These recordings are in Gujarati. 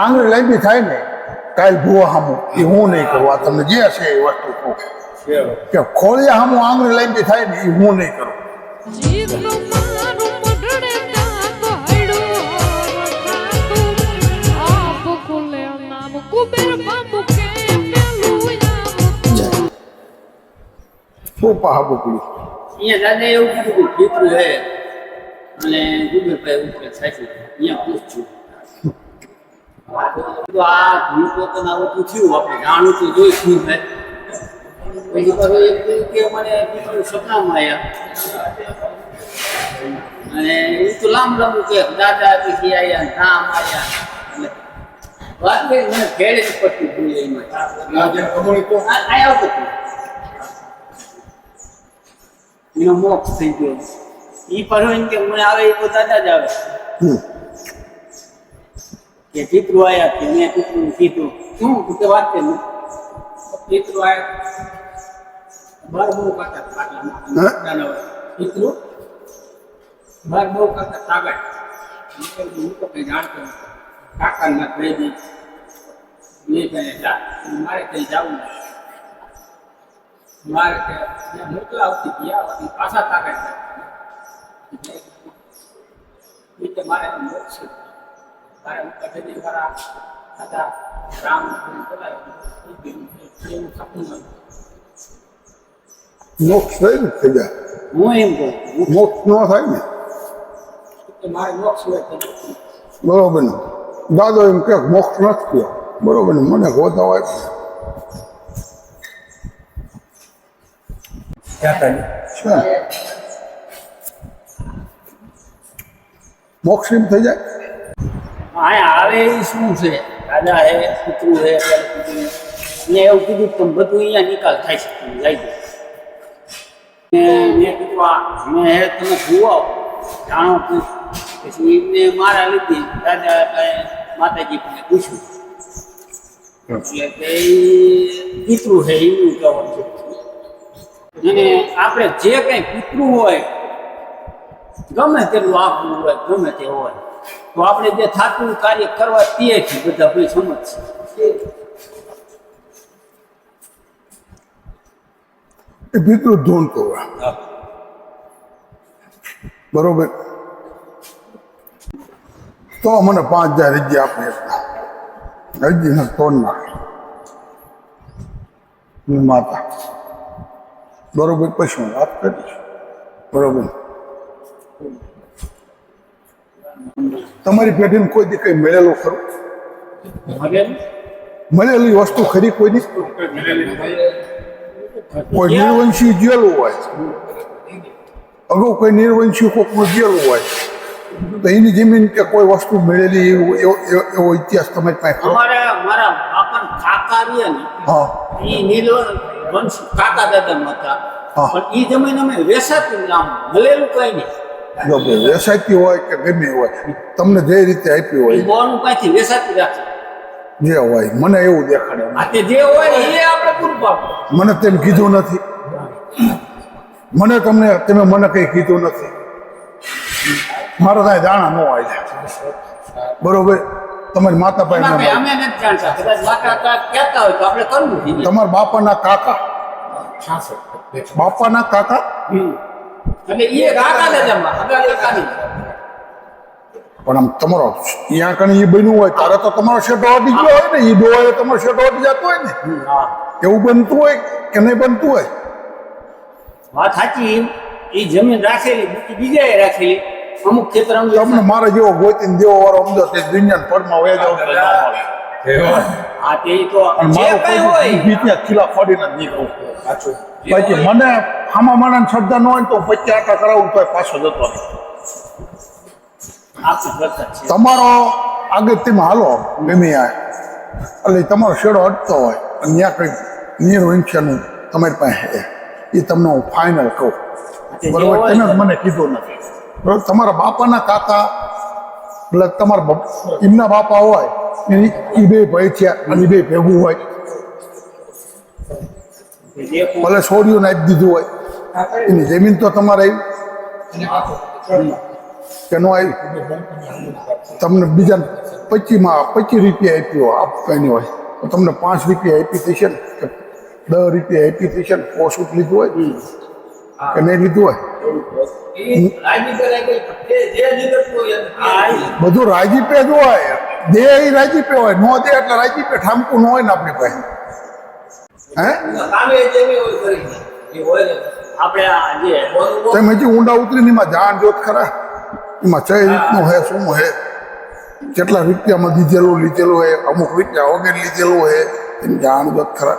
આંગળી લાંબી થાય ને કાલ ભૂવા હામું એ હું નહીં કરું. આ તમને જે છે એ વસ્તુ કહું. કે ખોળિયા હામું આંગળી લાંબી થાય ને એ હું નહીં કરું. શું પહાબો પડી અહીંયા દાદા એવું કીધું કે દીકરું હે અને ગુબેરભાઈ ઉપર સાચું અહીંયા પૂછશું તો આ ધૂળ પોતાના આવતું આપણે જાણવું તો જોઈ શું હે પછી પાછું એક કે મને સપનામાં આવ્યા અને એ તો લાંબ લાંબુ કે દાદા પછી આવ્યા ને આવ્યા વાત કરી મને ખેડે જ પડતી ભૂલી એમાં આ આ એનો મોક્ષ થઈ ગયો. એ પાછો એમ કે મને આવે એ તો દાદા જ આવે. કે પિતૃ આયા કે મેં પિતૃ કીધું. શું? તું કે વાત કે પિતૃ આયા બાર બહુ કરતા પાટલા પિતૃ? બાર બહુ કરતા તાગડ હું તો કઈ જાણતો નથી કાકા ના કહી દી મેં કહે જા મારે કઈ જવું મારે કે ત્યાં મોકલા આવતી ગયા પાછા એટલે મારે મોક્ષ છે. હું કઠિન મારા દાદા રામ એવું સપનું મોક્ષ થઈ ને થઈ જાય. હું એમ કહું મોક્ષ ન થાય ને. મારે મોક્ષ હોય બરોબર ને. દાદો એમ કે મોક્ષ નથી થયો. બરોબર ને. મને ગોતા હોય મોક્ષ એમ થઈ જાય? અહીંયા આવે એ શું છે? દાદા હે પિતૃ હે ને એવું કીધું પણ બધું અહીંયા નિકાલ થાય છે, તમે જાઓ. ને મેં કીધું, આ મેં હે, તમે જુઓ, જાણો પછી એમને મારા લીધે દાદા માતાજી પાસે પૂછ્યું. એટલે કે પિતૃ હે એનું કહેવાનું અને આપણે જે કંઈ પિતૃ હોય, ગમે તેટલું આપવું હોય, ગમે તે હોય તો આપણે જે થાતું કાર્ય કરવા તે છે બધા ભાઈ સમજશે એ પિતૃ ધૂનતો કરવા બરોબર? તો મને પાંચ હજાર રજી આપે રજી ને તોડ નાખે માતા. બરોબર પછી હું વાત કરીશ. બરોબર? તમારી પેઢીને કોઈ દી કઈ મળેલું ખરું? મળેલી? વસ્તુ ખરી કોઈ દી કોઈ નિર્વંશી જેલું હોય. અગાઉ કોઈ નિર્વંશી કોકનું જેલું હોય. તો એની જમીન કે કોઈ વસ્તુ મળેલી એવું ઇતિહાસ તમે પાસે મારા કાકા રહ્યા ને હા. એ નીલો વંશ કાકા દાદા હતા. પણ એ જમીન અમે વેસાતું નામ મળેલું કઈ નહીં જો વેસાતી હોય કે ગમે હોય તમને જે રીતે આપી હોય. બોનું પાછી વેસાતું રાખે. જે હોય મને એવું દેખાડે. આ જે હોય એ આપણે પૂરું મને તેમ કીધું નથી. મને તમને તમે મને કઈ કીધું નથી. મારા ત્યાં દાણા ન આવ્યા બરોબર? તમારી માતા ભાઈ. પાસે અમે નથી જાણતા. કદાચ માતા કાકા કહેતા હોય તો આપણે કરવું તમારા બાપાના કાકા? બાપાના કાકા? પણ આમ તમારો ત્યાં કણે એ બન્યું હોય તારે તો તમારો શેટો અડી ગયો હોય ને એ ડોવાયો તમારો શેટો અડી જતો હોય ને. હા. એવું બનતું હોય કે નહીં બનતું હોય? વાત સાચી એ જમીન રાખેલી બીજી બીજાએ રાખેલી. અમુક ખેતર તમને મારા જેવો ગોતીને દેવો વાળો અમદો તે દુનિયા પરમાં વહી જાવ તો જે કઈ હોય. ખીલા ફોડીને પછી મને આમાં મને શ્રદ્ધા ન હોય તો પચી આટા કરાવું તો પાછો જતો તમારો આગળતીમાં હાલો ગમે આ. એટલે તમારો શેડો અટતો હોય અને ત્યાં કંઈક નિર્વંશનું તમારી પાસે. એ તમને હું ફાઇનલ કહું. બરોબર? તમે મને કીધું નથી. બરોબર? તમારા બાપાના કાકા એટલે તમારા એમના બાપા હોય એ બે ભાઈ થયા અને બે ભેગું હોય. ભલે છોડીઓ નાખી દીધું હોય. એની જમીન તો તમારે આવી. કે ન આવી. તમને બીજા પચીમાં પચીસ રૂપિયા આપ્યો આપ કંઈ હોય. તો તમને પાંચ રૂપિયા આપી થશે ને. કે દસ રૂપિયા આપી થશે ને. પોસુટ લીધું હોય. કે નહીં લીધું હોય. બધું રાજીપે જ હોય. દે એ રાજીપે હોય નો દે એટલે રાજીપે ઠામકું ન હોય ને આપણી પાસે. હે? જે તમે હજી ઊંડા ઉતરીને એમાં જાણ જોત ખરા? એમાં કઈ રીતનું હે શું હે? કેટલા રૂપિયામાં દીધેલું લીધેલું હે? અમુક રૂપિયા વગેરે લીધેલું હે? એની જાણ જોત ખરા.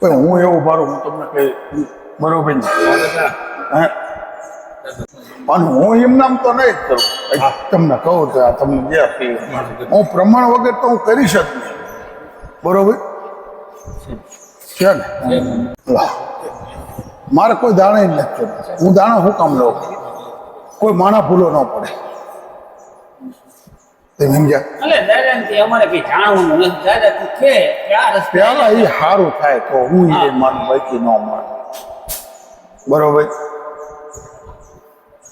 પણ હું એવું મારું હું તમને કહી. બરોબર ને? હે? પણ હું એમ નામ તો નહીં જ કરું. તમને કહું તો આ તમને જે હું પ્રમાણ વગર તો હું કરી નહીં. બરોબર? છે ને? મારે કોઈ દાણે જ નથી હું દાણા હું કામ લઉં? કોઈ માણા ભૂલો ન પડે. તમે સમજ્યા એટલે દાદા ને અમારે કઈ જાણવું નથી. દાદા તું કે કે આ રસ્તે પેલા એ સારું થાય તો હું એ માનું બાકી ન માનું. બરોબર?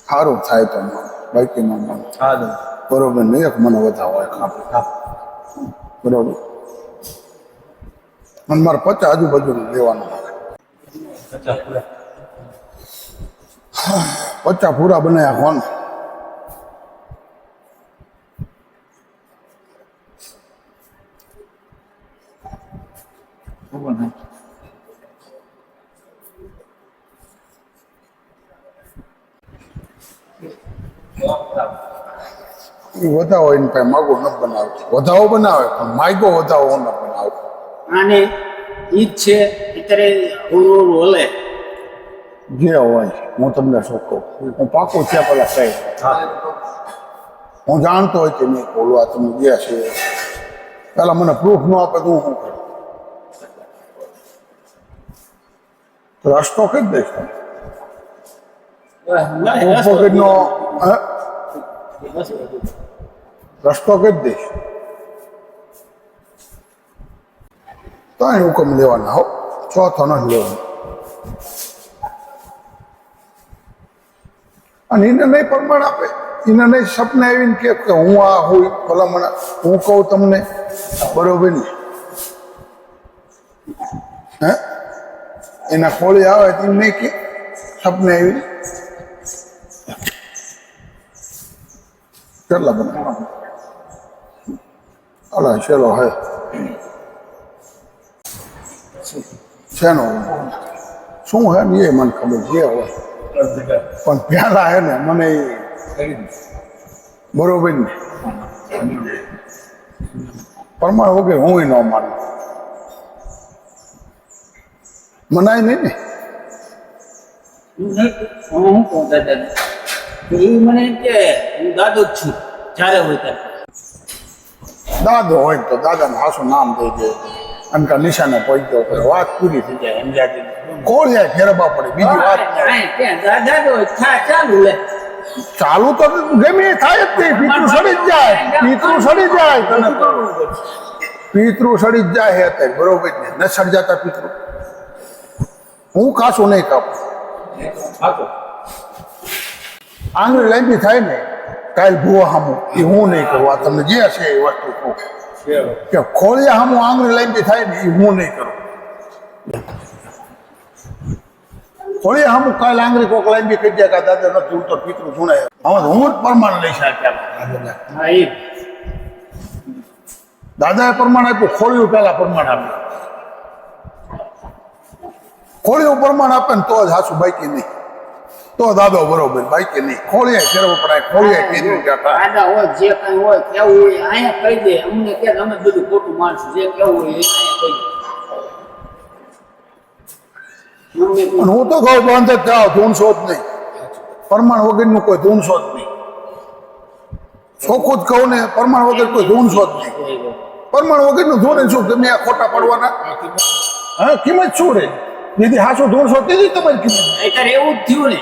સારું થાય તો બાકી ન બરોબર નહીં એક મને વધાવો એક બરોબર. મને મારે પચાસ આજુબાજુ લેવાનું પચાસ પૂરા. બનાવ્યા કોણ એ વધાવો એને પાસે માગો ન બનાવતી. વધાવો બનાવે પણ માગો વધાવો ન બનાવે. આને ઈ જ છે અત્યારે ઓલું ઓલે જે હોય હું તમને શું કહું? હું પાકું છે પેલા કહી હું. જાણતો હોય કે નહીં બોલું આ તમે ગયા છે. પેલા મને પ્રૂફ ન આપે તો હું શું કરું? રસ્તો કઈ દઈશ તમે નો? રસ્તો કઈ દઈશ. ત્રણ હુકમ લેવાના હો. ચોથો નથી લેવાનો. અને એને નહીં પ્રમાણ આપે. એને નહીં સપને આવીને કે હું આ હોય, ભલામણ હું કહું તમને, બરોબર ને? હે? એના ખોળી આવે તો નહીં કે સપને આવીને કેટલા બધા અલા એ ને મને મનાય નહીં ને મને કે હું દાદો જ જ્યારે હોય ત્યારે. દાદો હોય તો દાદાનું હાસું નામ દઈ દે. અને કા નિશાને પહોંચતો ગયો વાત પૂરી થઈ જાય એમ જાતી કોણ જાય? ફેરવા પડે. બીજી વાત દાદો ચાલુ લે. ચાલુ તો ગમે થાય જ નહીં. પિતૃ સડી જ જાય. પિતૃ સડી જાય તને. પિતૃ સડી જ જાય હે અત્યારે. બરોબર ને ન સર્જાતા પિતૃ. હું કાશું નહીં કાપું. આંગળી લાંબી થાય ને કાલ ભૂવા હામું એ હું નહીં કરું. આ તમને જે હશે એ વસ્તુ કહું. કે ખોળિયા હામું આંગળી લાંબી થાય ને એ હું નહીં કરું. ખોળિયા હામું કાલ આંગળી કોક લાંબી કહી જાય કે દાદા નથી ઉડતો પિતૃ સુણાય હવે હું જ પ્રમાણ લઈ શક્યા હા એ દાદાએ પ્રમાણ આપ્યું ખોળિયું પહેલા પ્રમાણ આપ્યું ખોળિયું પ્રમાણ આપે ને તો જ હાસુ બાકી નહીં. તો દાદો બરોબર બાઈકી નહીં ખોળીએ ફેરવો પડાય ખોળિયા ફેરવી જતા દાદા હોય જે કઈ હોય કેવું હોય અહીંયા કહી દે અમને કે અમે બધું ખોટું માનશું જે કેવું હોય એ કહી દે હું તો કહું બંધ જ જાઓ ધૂનશો જ નહીં પરમાણ વગરનું કોઈ ધૂનશો જ નહીં ચોખ્ખું જ કહું ને પરમાણ વગર કોઈ ધૂનશો જ નહીં. પ્રમાણ વગરનું ધૂને શું તમે આ ખોટા પડવાના હા કિંમત શું રે દીદી હાસુ ધૂનશો દીધી તમારી કિંમત એવું જ થયું ને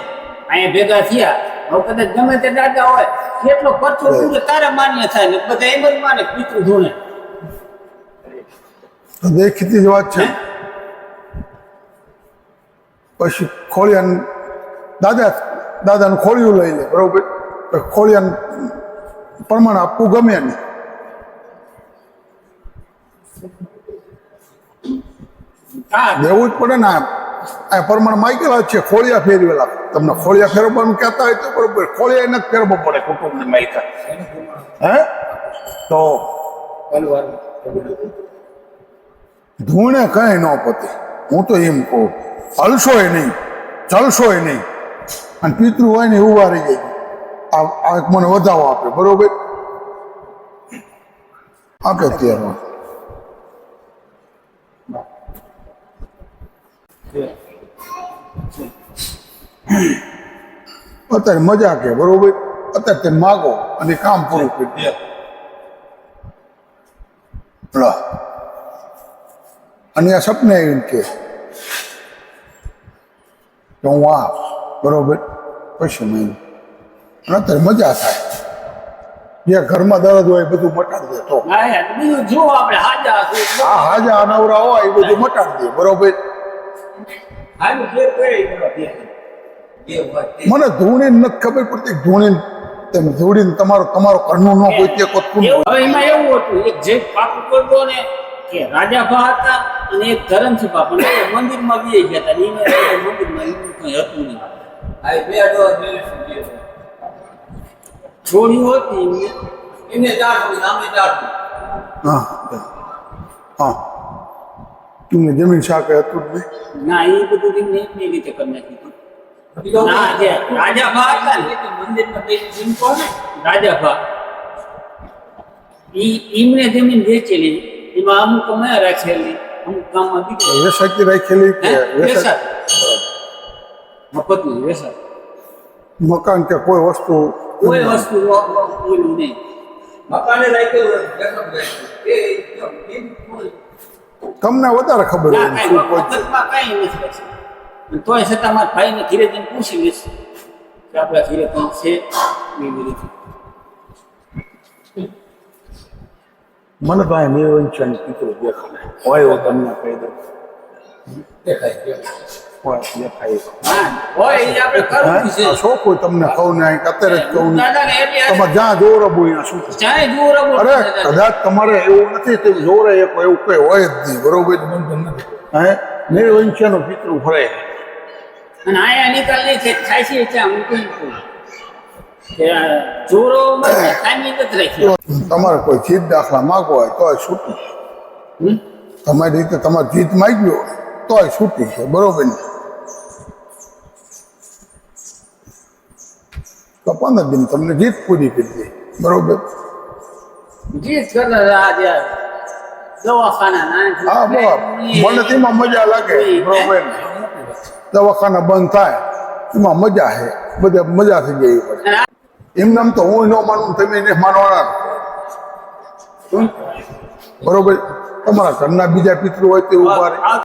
અહીંયા ભેગા થયા. હવે કદાચ ગમે તે દાદા હોય કેટલો પરચો પૂરે તારે માન્ય થાય ને બધા એમ જ માને પિતૃ ધૂણે તો દેખીતી જ વાત છે. પછી ખોળિયા દાદા દાદાનું ખોળિયું લઈ લે બરોબર? ખોળિયા પ્રમાણ આપવું ગમે નહીં. દેવું જ પડે ને આ. પ્રમાણ માઇકેલા છે ખોળિયા ફેરવેલા. તમને ખોળિયા ફેરવવાનું કહેતા હોય તો બરોબર ખોળિયા નથી ફેરવવો પડે કુટુંબને માઇકા હે? તો ધૂણે કઈ ન પતે. હું તો એમ કહું, હલશોય નહીં, ચલશોય નહીં. અને પિતૃ હોય ને ઊભા રહી જાય. આ આ મને વધાવો આપે, બરોબર? આપે ત્યારે અત્યારે મજા કે બરોબર? અત્યારે તે માગો અને કામ પૂરું કરી. અને આ સપને એમ કે હું આ બરોબર? પછી મહિને અને અત્યારે મજા થાય. જે ઘરમાં દર્દ હોય બધું મટાડી દે તો. હા જો આપણે હાજા છું. આ હાજા અનવરા હોય એ બધું મટાડી દે બરોબર? મને ધૂણી નથી ખબર પડતી ધૂણી તેમ ધૂણીને તમારો તમારો ઘરનું ન કોઈ તે કોતું એવું હવે એમાં એવું હતું એક જે પાપ કરતો ને કે રાજાભા હતા અને એક ધરમસભા પણ મંદિરમાં બી ગયા હતા ને એને મંદિરમાં એવું કંઈ હતું નહીં. છોડ્યું હતી એમને. હા હા. તમને જમીન શાક હતું જ નહીં? ના એ બધું એમને એમની રીતે કરી નાખ્યું ના જે રાજાભા હતા ને મંદિરમાં રાજાભા ઈ જમીન વેચેલી એમાં અમુક અમે રાખેલી અમુક ગામમાં દીકરા. વેસાતી રાખેલી કે વેસાત મફતનું વેસાત મકાન કે કોઈ વસ્તુ કોઈ વસ્તુ ઓલું નહીં. તમને વધારે ખબર કાંઈ નથી રાખ્યું. તોય છતાં મારા ભાઈને ધીરે ધીરે પૂછી લઈશ કે આપણા ધીરે કંઈક છે? એવી રીતે મનભાઈ તો નિરવંચન પિતૃ દેખાય. હોય તમને કહી દઉં. દેખાય હા હોય એ આપણે કરવું છે. હા શું કોઈ તમને કહું ને અત્યારે જ કહું તમે જ્યાં શું જુઓ રબો અરે કદાચ તમારે એવું નથી તે જોરે એવું કઈ હોય જ નહીં. બરોબર હે? નિર્વંશનો પિતૃ ફરે અને આયા નિકાલ નહીં કે થાય છે હું કહું આ તમારે કોઈ જીત દાખલા હોય તોય છૂટી. તમારી રીતે તમારે જીત માગ્યો હોય તોય છૂટી છે બરોબર ને? તો પંદર દિન તમને જીત પૂરી કરી દે બરોબર? જીત આ દવાખાના હા બરાબર. મને તેમાં મજા લાગે બરોબર દવાખાના બંધ થાય, એમાં મજા છે. બધા મજા થઈ જાય પડે એમને તો હું ન માનું, તમે એને માનવાના. બરોબર? તમારા ઘરના બીજા પિતૃ હોય તે ઊભા રહે.